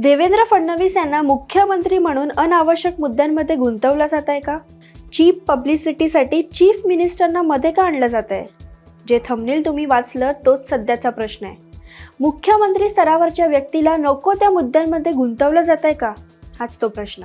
देवेंद्र फडणवीस यांना मुख्यमंत्री म्हणून अनावश्यक मुद्द्यांमध्ये गुंतवलं जात आहे का? चीप पब्लिसिटीसाठी चीफ मिनिस्टरना मध्ये का आणलं जात आहे? जे थंबनेल तुम्ही वाचलं तोच सध्याचा प्रश्न आहे. मुख्यमंत्री स्तरावरच्या व्यक्तीला नको त्या मुद्द्यांमध्ये गुंतवलं जात आहे का? हाच तो प्रश्न.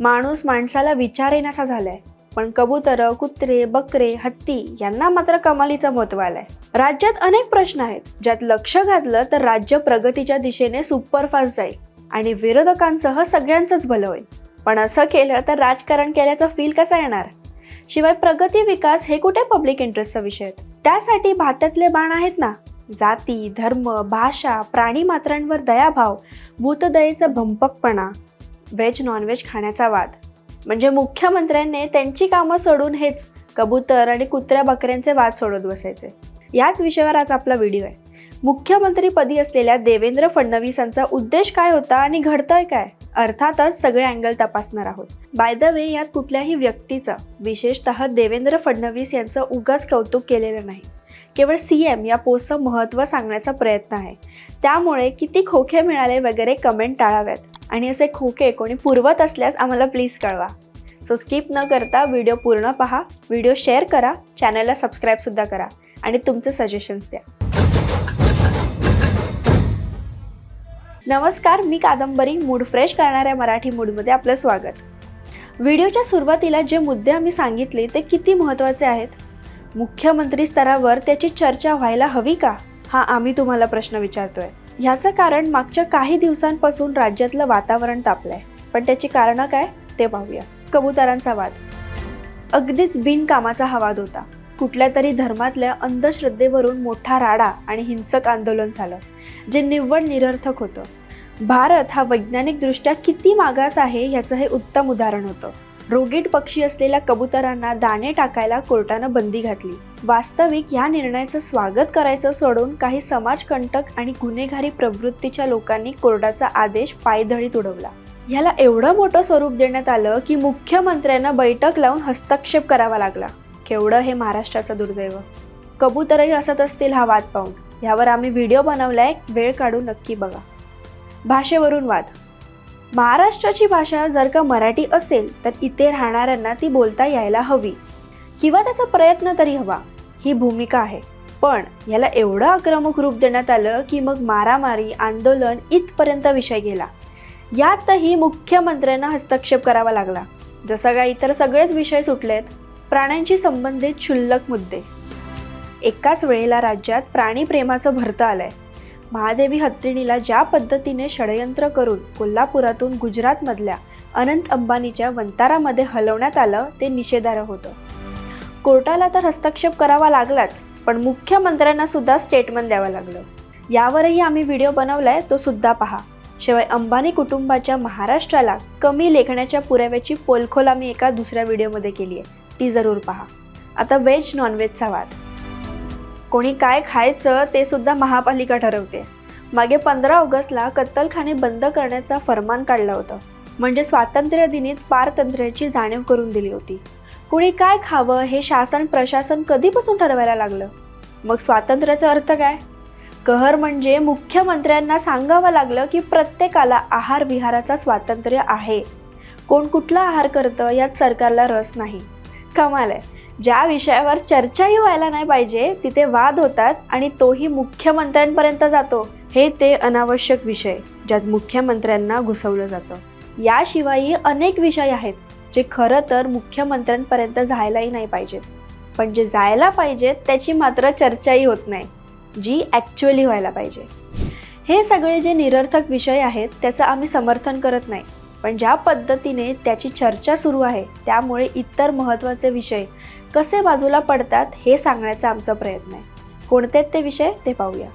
माणूस माणसाला विचार येण्यासा झालाय. पण कबुतरं कुत्रे बकरे हत्ती यांना मात्र कमालीचं महत्त्व आलाय. राज्यात अनेक प्रश्न आहेत. ज्यात लक्ष घातलं तर राज्य प्रगतीच्या दिशेने सुपरफास्ट जाईल. आणि विरोधकांसह सगळ्यांचंच भलं होईल. पण असं केलं तर राजकारण केल्याचा फील कसा येणार? शिवाय प्रगती विकास हे कुठे पब्लिक इंटरेस्टचा विषय आहेत त्यासाठी भारतातले बाण आहेत ना? जाती धर्म भाषा प्राणी मात्रांवर दयाभाव भूतदयेचा भंपकपणा व्हेज नॉनव्हेज खाण्याचा वाद. म्हणजे मुख्यमंत्र्यांनी त्यांची कामं सोडून हेच कबूतर आणि कुत्र्या बकऱ्यांचे वाद सोडत बसायचे. याच विषयावर आज आपला व्हिडिओ आहे. मुख्यमंत्रीपदी असलेल्या देवेंद्र फडणवीसांचा उद्देश काय होता आणि घडतंय काय? अर्थातच सगळे अँगल तपासणार आहोत. बाय द वे यात कुठल्याही व्यक्तीचं विशेषतः देवेंद्र फडणवीस यांचं उगाच कौतुक केलेलं नाही. केवळ सी एम या पोस्टचं महत्त्व सांगण्याचा प्रयत्न आहे. त्यामुळे किती खोके मिळाले वगैरे कमेंट टाळाव्यात. आणि असे खोके कोणी पुरवत असल्यास आम्हाला प्लीज कळवा. सो स्किप न करता व्हिडिओ पूर्ण पहा. व्हिडिओ शेअर करा. चॅनलला सबस्क्राईबसुद्धा करा. आणि तुमचे सजेशन्स द्या. नमस्कार मी कादंबरी मूड फ्रेश करणाऱ्या मराठी मूडमध्ये आपलं स्वागत. व्हिडिओच्या सुरुवातीला जे मुद्दे आम्ही सांगितले ते किती महत्त्वाचे आहेत? मुख्यमंत्री स्तरावर त्याची चर्चा व्हायला हवी का? हा आम्ही तुम्हाला प्रश्न विचारतोय. ह्याचं कारण मागच्या काही दिवसांपासून राज्यातलं वातावरण तापलंय. पण त्याची कारणं काय? ते पाहूया. कबुतरांचा वाद. अगदीच बिनकामाचा हा वाद होता. कुठल्या तरी धर्मातल्या अंधश्रद्धेवरून मोठा राडा आणि हिंसक आंदोलन झालं. जे निव्वळ निरर्थक होतं. भारत हा वैज्ञानिकदृष्ट्या किती मागास आहे याचं हे उत्तम उदाहरण होतं. रोगीट पक्षी असलेल्या कबुतरांना दाणे टाकायला कोर्टानं बंदी घातली. वास्तविक या निर्णयाचं स्वागत करायचं सोडून काही समाजकंटक आणि गुन्हेगारी प्रवृत्तीच्या लोकांनी कोर्टाचा आदेश पायदळीत उडवला. ह्याला एवढं मोठं स्वरूप देण्यात आलं की मुख्यमंत्र्यांना बैठक लावून हस्तक्षेप करावा लागला. केवढं हे महाराष्ट्राचं दुर्दैव. कबूतरही असत असतील हा वाद पाहून. ह्यावर आम्ही व्हिडिओ बनवला आहे वेळ काढून नक्की बघा. भाषेवरून वाद. महाराष्ट्राची भाषा जर का मराठी असेल तर इथे राहणाऱ्यांना ती बोलता यायला हवी. किंवा त्याचा प्रयत्न तरी हवा. ही भूमिका आहे. पण याला एवढं आक्रमक रूप देण्यात आलं की मग मारामारी आंदोलन इथपर्यंत विषय गेला. यातही मुख्यमंत्र्यांना हस्तक्षेप करावा लागला. जसं काय इतर सगळेच विषय सुटलेत. प्राण्यांशी संबंधित क्षुल्लक मुद्दे. एकाच वेळेला राज्यात प्राणीप्रेमाचं भरतं आलंय. महादेवी हत्रिणीला ज्या पद्धतीने षडयंत्र करून कोल्हापुरातून गुजरातमधल्या अनंत अंबानीच्या वंतारामध्ये हलवण्यात आलं ते निषेधार्ह होतं. कोर्टाला तर हस्तक्षेप करावा लागलाच पण मुख्यमंत्र्यांना सुद्धा स्टेटमेंट द्यावं लागलं. यावरही आम्ही व्हिडिओ बनवलाय तो सुद्धा पहा. शिवाय अंबानी कुटुंबाच्या महाराष्ट्राला कमी लेखण्याच्या पुराव्याची पोलखोल आम्ही एका दुसऱ्या व्हिडिओमध्ये केली आहे ती जरूर पहा. आता व्हेज नॉनव्हेजचा वाद. कोणी काय खायचं ते सुद्धा महापालिका ठरवते. मागे पंधरा ऑगस्टला कत्तलखाने बंद करण्याचा फरमान काढलं होतं. म्हणजे स्वातंत्र्य दिनीच पारतंत्र्याची जाणीव करून दिली होती. कुणी काय खावं हे शासन प्रशासन कधीपासून ठरवायला लागलं? मग स्वातंत्र्याचा अर्थ काय? कहर म्हणजे मुख्यमंत्र्यांना सांगावं लागलं की प्रत्येकाला आहार विहाराचा स्वातंत्र्य आहे. कोण कुठला आहार करतं यात सरकारला रस नाही. कमाल आहे. ज्या विषयावर चर्चाही व्हायला नाही पाहिजे तिथे वाद होतात आणि तोही मुख्यमंत्र्यांपर्यंत जातो. हे ते अनावश्यक विषय ज्यात मुख्यमंत्र्यांना घुसवलं जातं. याशिवायही अनेक विषय आहेत जे खरं तर मुख्यमंत्र्यांपर्यंत जायलाही नाही पाहिजेत. पण जे जायला पाहिजेत त्याची मात्र चर्चाही होत नाही जी ॲक्च्युअली व्हायला पाहिजे. हे सगळे जे निरर्थक विषय आहेत त्याचं आम्ही समर्थन करत नाही. पण ज्या पद्धतीने त्याची चर्चा सुरू आहे त्यामुळे इतर महत्त्वाचे विषय कसे बाजूला पडतात हे सांगण्याचा आमचा प्रयत्न आहे. कोणते आहेत ते विषय? ते पाहूया.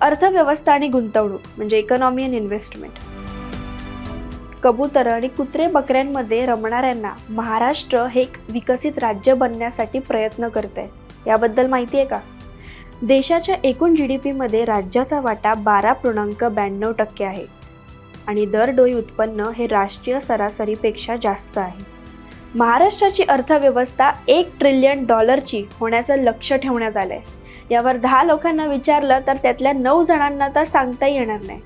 अर्थव्यवस्था आणि गुंतवणूक म्हणजे इकॉनॉमी अँड इन्व्हेस्टमेंट कबूतर आणि कुत्रे बकऱ्यांमध्ये रमणाऱ्यांना महाराष्ट्र हे एक विकसित राज्य बनण्यासाठी प्रयत्न करत आहे याबद्दल माहिती आहे का? देशाच्या एकूण जी डी पीमध्ये राज्याचा वाटा बारा पूर्णांक ब्याण्णव टक्के आहे. आणि दरडोई उत्पन्न हे राष्ट्रीय सरासरीपेक्षा जास्त आहे. महाराष्ट्राची अर्थव्यवस्था एक ट्रिलियन डॉलरची होण्याचं लक्ष ठेवण्यात आलं आहे यावर दहा लोकांना विचारलं तर त्यातल्या नऊ जणांना तर सांगता येणार नाही.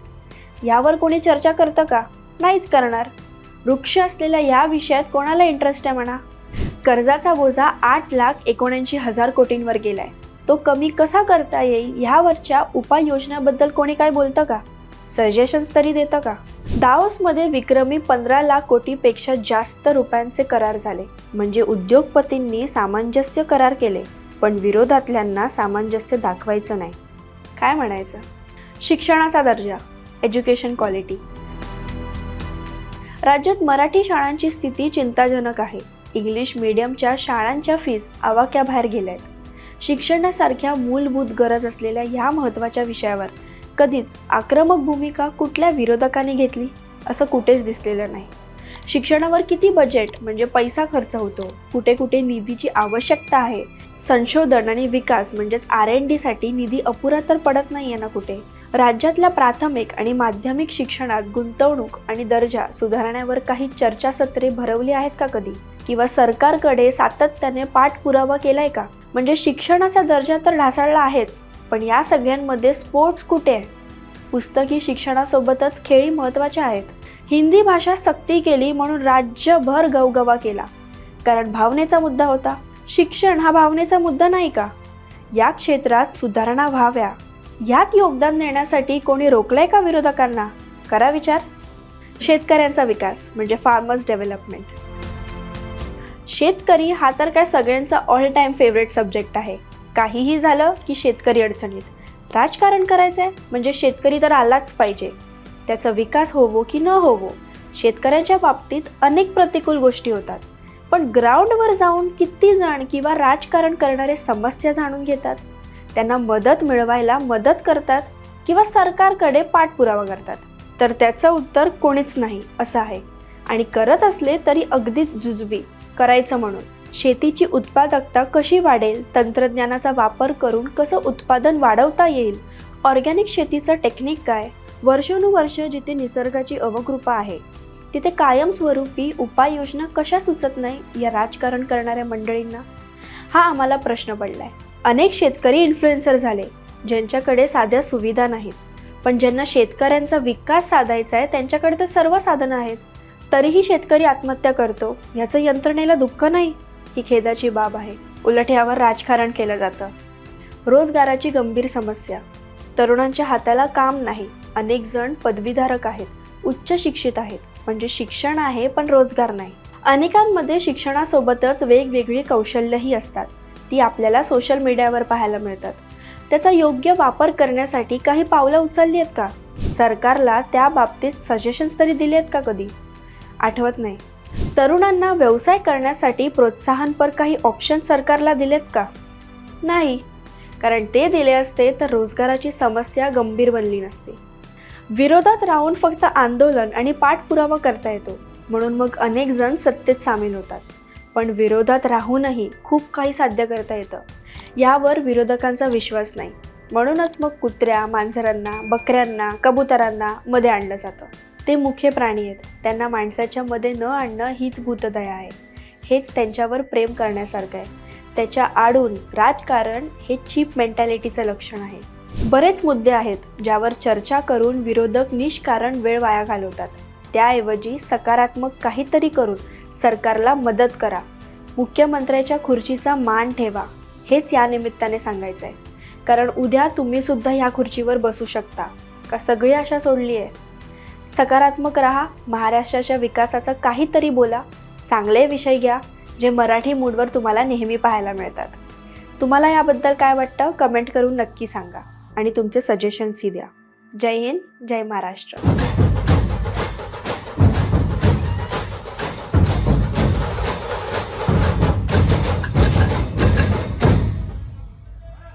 यावर कोणी चर्चा करतं का? नाहीच करणार. वृक्ष असलेल्या या विषयात कोणाला इंटरेस्ट आहे म्हणा? कर्जाचा बोजा आठ लाख एकोणऐंशी हजार कोटींवर गेलाय. तो कमी कसा करता येईल? ह्यावरच्या उपाययोजनाबद्दल कोणी काय बोलतं का? सजेशन्स तरी देतं का? दाओसमध्ये विक्रमी पंधरा लाख कोटीपेक्षा जास्त रुपयांचे करार झाले. म्हणजे उद्योगपतींनी सामंजस्य करार केले पण विरोधातल्यांना सामंजस्य दाखवायचं नाही. काय म्हणायचं? शिक्षणाचा दर्जा एज्युकेशन क्वालिटी. राज्यात मराठी शाळांची स्थिती चिंताजनक आहे. इंग्लिश मीडियमच्या शाळांच्या फीज आवाक्याबाहेर गेल्या आहेत शिक्षणासारख्या मूलभूत गरज असलेल्या ह्या महत्त्वाच्या विषयावर कधीच आक्रमक भूमिका कुठल्या विरोधकांनी घेतली असं कुठेच दिसलेलं नाही. शिक्षणावर किती बजेट म्हणजे पैसा खर्च होतो कुठे कुठे निधीची आवश्यकता आहे संशोधन आणि विकास म्हणजेच आर एन डीसाठी निधी अपुरा तर पडत नाही आहे ना कुठे? राज्यातल्या प्राथमिक आणि माध्यमिक शिक्षणात गुंतवणूक आणि दर्जा सुधारण्यावर काही चर्चासत्रे भरवली आहेत का कधी? किंवा सरकारकडे सातत्याने पाठपुरावा केलाय का? म्हणजे शिक्षणाचा दर्जा तर ढासळला आहेच पण या सगळ्यांमध्ये स्पोर्ट्स कुठे आहे? पुस्तकी शिक्षणासोबतच खेळी महत्त्वाच्या आहेत. हिंदी भाषा सक्ती केली म्हणून राज्यभर गवगवा केला. कारण भावनेचा मुद्दा होता. शिक्षण हा भावनेचा मुद्दा नाही का? या क्षेत्रात सुधारणा व्हाव्या. यात योगदान देण्यासाठी कोणी रोखलंय का विरोधकांना? करा विचार. शेतकऱ्यांचा विकास म्हणजे फार्मर्स डेव्हलपमेंट शेतकरी हा तर काय सगळ्यांचा ऑल टाईम फेवरेट सब्जेक्ट आहे. काहीही झालं की शेतकरी अडचणीत. राजकारण करायचं आहे म्हणजे शेतकरी तर आलाच पाहिजे. त्याचा विकास होवो की न होवो शेतकऱ्याच्या बाबतीत अनेक प्रतिकूल गोष्टी होतात. पण ग्राउंडवर जाऊन किती जण किंवा राजकारण करणारे समस्या जाणून घेतात? त्यांना मदत मिळवायला मदत करतात किंवा सरकारकडे पाठपुरावा करतात? तर त्याचं उत्तर कोणीच नाही असं आहे. आणि करत असले तरी अगदीच जुजबी करायचं म्हणून. शेतीची उत्पादकता कशी वाढेल तंत्रज्ञानाचा वापर करून कसं उत्पादन वाढवता येईल ऑर्गॅनिक शेतीचं टेक्निक काय वर्षानुवर्ष जिथे निसर्गाची अवकृपा आहे तिथे कायमस्वरूपी उपाययोजना कशा सुचत नाही या राजकारण करणाऱ्या मंडळींना? हा आम्हाला प्रश्न पडलाय. अनेक शेतकरी इन्फ्लुएन्सर झाले ज्यांच्याकडे साध्या सुविधा नाहीत. पण ज्यांना शेतकऱ्यांचा विकास साधायचा आहे त्यांच्याकडे तर सर्व साधनं आहेत. तरीही शेतकरी आत्महत्या करतो याचं यंत्रणेला दुःख नाही? ही खेदाची बाब आहे. उलट यावर राजकारण केलं जातं. रोजगाराची गंभीर समस्या. तरुणांच्या हाताला काम नाही. अनेक जण पदवीधारक आहेत. उच्च शिक्षित आहेत. म्हणजे शिक्षण आहे पण रोजगार नाही. अनेकांमध्ये शिक्षणासोबतच वेगवेगळी कौशल्यही असतात. ती आपल्याला सोशल मीडियावर पाहायला मिळतात. त्याचा योग्य वापर करण्यासाठी काही पावलं उचलली आहेत का? सरकारला त्या बाबतीत सजेशन्स तरी दिले आहेत का कधी? आठवत नाही. तरुणांना व्यवसाय करण्यासाठी प्रोत्साहनपर काही ऑप्शन सरकारला दिलेत का? नाही. कारण ते दिले असते तर रोजगाराची समस्या गंभीर बनली नसती. विरोधात राहून फक्त आंदोलन आणि पाठपुरावा करता येतो. म्हणून मग अनेक जण सत्तेत सामील होतात. पण विरोधात राहूनही खूप काही साध्य करता येतं. यावर विरोधकांचा विश्वास नाही. म्हणूनच मग कुत्र्या मांजरांना बकऱ्यांना कबुतरांना मध्ये आणलं जातं. ते मुख्य प्राणी आहेत. त्यांना माणसाच्या मध्ये न आणणं हीच भूतदया आहे. हेच त्यांच्यावर प्रेम करण्यासारखं आहे. त्याच्या आडून राजकारण हे चीप मेंटॅलिटीचं लक्षण आहे. बरेच मुद्दे आहेत ज्यावर चर्चा करून विरोधक निष्कारण वेळ वाया घालवतात. त्याऐवजी सकारात्मक काहीतरी करून सरकारला मदत करा. मुख्यमंत्र्याच्या खुर्चीचा मान ठेवा. हेच या निमित्ताने सांगायचं आहे कारण उद्या तुम्ही सुद्धा ह्या खुर्चीवर बसू शकता. का सगळी आशा सोडली आहे सकारात्मक राहा महाराष्ट्राच्या विकासाचं काहीतरी बोला. चांगले विषय घ्या जे मराठी मूडवर तुम्हाला नेहमी पाहायला मिळतात. तुम्हाला याबद्दल काय वाटतं कमेंट करून नक्की सांगा. आणि तुमचे सजेशन्सही द्या. जय हिंद जय महाराष्ट्र.